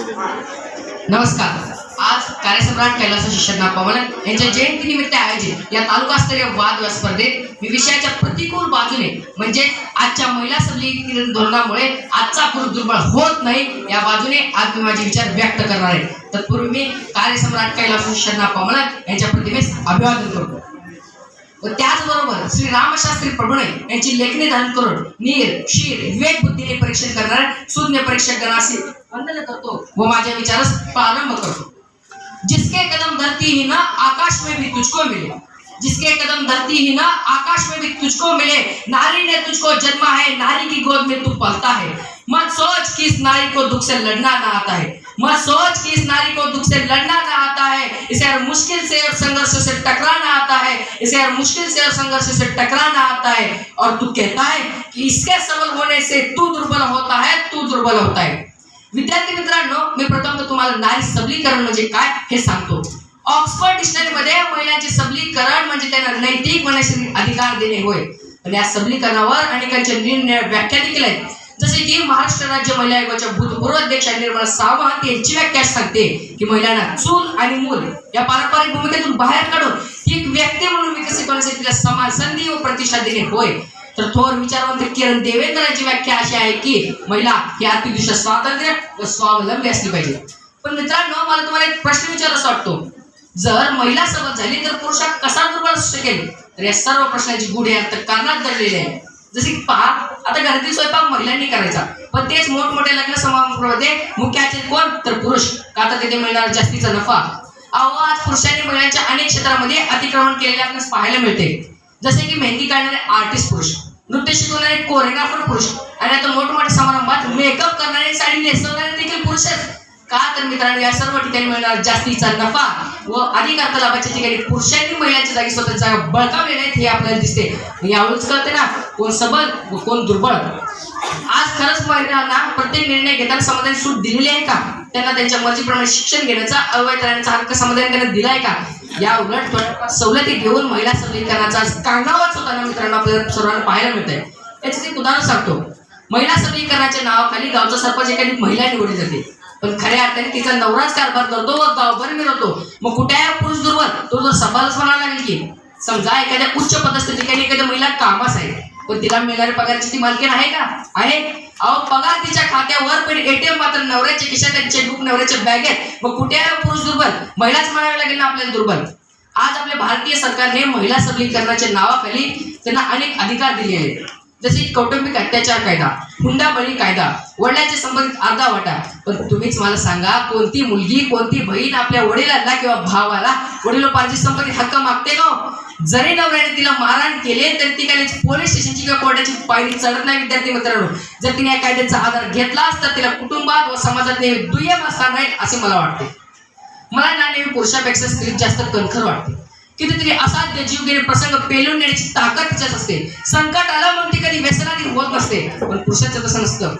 नमस्कार. आज कार्यसम्राट कैलास शिष्यना पवन यांच्या जयंतीनिमित्त आयोजित या तालुकास्तरीय या स्पर्धेत विषयाच्या प्रतिकूल बाजूने म्हणजे आजच्या महिला सबलीकरण धोरणामुळे आजचा पुरुष दुर्बळ होत नाही या बाजूने आज मी माझे विचार व्यक्त करणार आहे. तत्पूर्वी मी कार्यसम्राट कैलास शिष्यना पवन यांच्या प्रतिमेस अभिवादन करतो. व त्याचबरोबर श्री रामशास्त्री प्रभुणे यांची लेखणी धारण करून नीर शीर विवेक बुद्धीने परीक्षण करणार शून्य परीक्षक गणाशी वंदन करतो व माझ्या विचारास प्रारंभ करतो. जिसके कदम धरती ही ना आकाश में भी तुझको मिले. जिसके कदम धरती ही ना आकाश में भी तुझको मिले. नारी ने तुझको जन्मा है नारी की गोद में तू पलता है. मत सोच कि इस नारी को दुख से लड़ना ना आता है. मत सोच कि इस नारी को दुख से लड़ना ना आता है मुश्किल से और संघर्ष से टकराना आता है इसे हर मुश्किल से और संघर्ष से टकराना आता है। और तू कहता है कि इसके सबल होने से तू दुर्बल होता है तू दुर्बल होता है। विद्यार्थी मित्रांनो मी प्रथम तर तुम्हाला नारी सबलीकरण म्हणजे काय हे सांगतो. ऑक्सफर्ड डिक्शनरीमध्ये महिलांचे सबलीकरण म्हणजे त्यांना नैतिक होण्याचे अधिकार देणे होय. आणि या सबलीकरणावर अनेकांचे निर्णय व्याख्या देखील आहेत जसे की महाराष्ट्र राज्य महिला आयोगाच्या भूतपूर्व अध्यक्षा निर्मला सावंत यांची व्याख्या सांगते की महिलांना चूल आणि मूल या पारंपरिक भूमिकेतून बाहेर काढून एक व्यक्ती म्हणून विकसित होण्यासाठी तिला समान संधी व प्रतिष्ठा देणे होय. तर थोर विचारवंत किरण देवेंद्रांची व्याख्या अशी आहे की महिला ही अतिदृश्य स्वातंत्र्य व स्वावलंबी असली पाहिजे. पण मित्रांनो मला तुम्हाला एक प्रश्न विचारायचा वाटतो. जर महिला सबल झाली तर पुरुषा कसा दुर्बल असू शकेल? तर या सर्व प्रश्नाची गुढे अर्थ कारणात दडलेले आहे. जसे की पहा आता घरातील स्वयंपाक महिलांनी करायचा. पण तेच मोठमोठ्या लग्न समारंभामध्ये मुख्य अतिथी कोण? तर पुरुष. का तर तिथे मिळणार जास्तीचा नफा? अहो आज पुरुषांनी महिलांच्या अनेक क्षेत्रामध्ये अतिक्रमण केलेले आपल्याला पाहायला मिळते. जसे की मेहंदी काढणारे आर्टिस्ट पुरुष नृत्य शिकवणारे कोरिओग्राफर पुरुष आणि आता मोठमोठ्या समारंभात मेकअप करणारे साडी नेसवणारे देखील पुरुषच का तर मित्रांनो या सर्व ठिकाणी मिळणार जास्तीचा नफा व अधिक अर्थलाभाच्या ठिकाणी पुरुषांनी महिलांच्या जागी स्वतःचा बळकावलेले आहेत हे आपल्याला दिसते. यावेळेस कळते ना कोण सबल व कोण दुर्बळ. आज खरंच महिलांना प्रत्येक निर्णय घेताना समाधान सूट दिलेली आहे का? त्यांना त्यांच्या मर्जीप्रमाणे शिक्षण घेण्याचा अवैध राहण्याचा हक्क समाधान त्यांना दिलाय का? या उलट सवलती घेऊन महिला सबलीकरणाचा कांगावाच होताना मित्रांनो आपल्याला सर्वांना पाहायला मिळत आहे याचं एक उदाहरण सांगतो. महिला सबलीकरणाच्या नावाखाली गावचा सरपंच एखादी महिला निवडली जाते. पण खऱ्या अर्थाने तिचा नवराच कारभार करतो व गावभर मिळवतो मग कुठे पुरुष दुर्बल? तो जर सबालच म्हणायला लागेल की समजा एखाद्या उच्च पदस्थ ठिकाणी एखाद्या महिला कामास आहे पण तिला मिळणाऱ्या पगाराची ती मालकीण आहे का? आहे. अहो पगार तिच्या खात्यावर पण एटीएम मात्र नवऱ्याच्या खिशात आणि चेकबुक नवऱ्याच्या बॅगेत मग कुठे आहे पुरुष दुर्बल? महिलाच म्हणावे लागेल ना आपल्याला दुर्बल? आज आपल्या भारतीय सरकारने महिला सबलीकरणाच्या नावाखाली त्यांना अनेक अधिकार दिले आहेत. जसे कौटुंबिक अत्याचार कायदा हुंडाबळी कायदा वडिलांच्या संबंधित अर्धा वाटा. पण तुम्हीच मला सांगा कोणती मुलगी कोणती बहीण आपल्या वडिलांना किंवा भावाला वडिलोपार्जित संपत्ती हक्क मागते का हो? जरी नवऱ्याने तिला मारहाण केले तर ती काय पोलीस स्टेशनची किंवा कोर्टाची पायरी चढत नाही विद्यार्थी मित्रांनो. जर तिने या कायद्याचा आधार घेतलाच तर तिला कुटुंबात व समाजात नेहमी दुय्यम असणार नाही असे मला वाटते. मला ना नेहमी पुरुषापेक्षा स्त्री जास्त कणखर वाटते. कितीतरी असाध्य जीवघेणे प्रसंग पेलून नेण्याची ताकद तिच्यात असते. संकट आलं म्हणून ती कधी व्यसनाधीन होत नसते. पण पुरुषाचं तसं नसतं.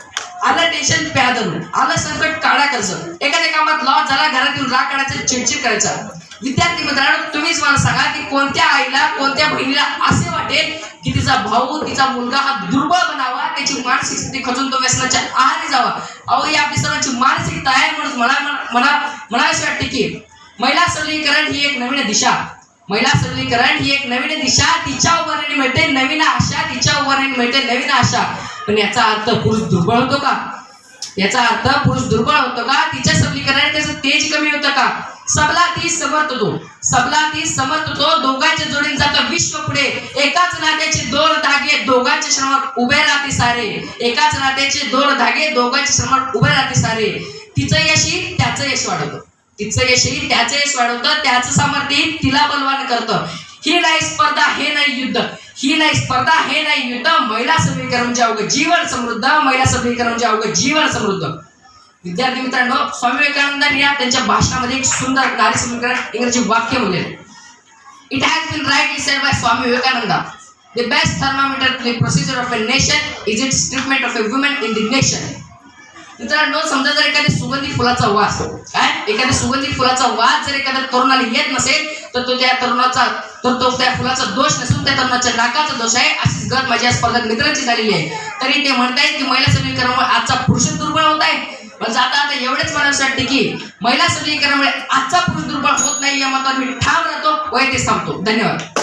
आलं टेन्शन प्या धरून आलं संकट काळा कर्ज. एखाद्या कामात लॉस झाला घरात येऊन राग काढायचा चिडचिड करायचा. विद्यार्थी मित्रांनो तुम्हीच मला सांगा की कोणत्या आईला कोणत्या बहिणीला असे वाटेल की तिचा भाऊ तिचा मुलगा हा दुर्बळ बनावा त्याची मानसिक स्थिती खचून तो व्यसनाच्या आहारी जावा. अहो या आपली सर्वांची मानसिकता आहे म्हणून मला मला म्हणावीशी वाटते की महिला सबलीकरण ही एक नवीन दिशा. महिला सबलीकरण ही एक नवीन दिशा तिच्या उभारणी मिळते नवीन आशा तिच्या उभारणी मिळते नवीन आशा. पण याचा अर्थ पुरुष दुर्बळ होतो का? याचा अर्थ पुरुष दुर्बळ होतो का? तिच्या सबलीकरणाने त्याचं तेज कमी होतं का? सबला ती समर्थ होतो. सबला ती समर्थ होतो. दोघांच्या जोडीने जातं विश्व पुढे. एकाच नात्याचे दोन धागे दोघांच्या श्रमात उभे राहते सारे. एकाच नात्याचे दोन धागे दोघांच्या श्रमात उभे राहते सारे. तिचं यशी त्याचं यश वाढवतो. तिचं यशही त्याचं यश वाढवतं त्याचं सामर्थ्य तिला बलवान करतं. ही नाही स्पर्धा हे नाही युद्ध. ही नाही स्पर्धा हे नाही युद्ध. महिला सबलीकरण म्हणजे जीवन समृद्ध महिला सबलीकरण म्हणजे जीवन समृद्ध. विद्यार्थी मित्रांनो स्वामी विवेकानंदांनी या त्यांच्या भाषणामध्ये एक सुंदर नारी समीकरण इंग्रजी वाक्य बोलले it has been right said by Swami Vivekananda the best thermometer to the procedure of a nation is its treatment of a women in the nation मित्रांनो समजा जर एखाद्या सुगंधी फुलाचा वास काय? एखाद्या सुगंधी फुलाचा वास जर एखाद्या तरुणाला येत नसेल तर तो त्या तरुणाचा तर तो त्या फुलाचा दोष नसून त्या तरुणाच्या नाकाचा दोष आहे अशीच गत माझ्या स्पर्धक मित्रांची झालेली आहे. तरी ते म्हणतायत की महिला समीकरणामुळे आजचा पुरुष दुर्बळ होत आहे. म्हणजे जाता आता एवढेच मला असं वाटते की महिला समीकरणामुळे आजचा पुरुष दुर्बळ होत नाही या मतावर मी ठाम राहतो वय ते सांगतो धन्यवाद.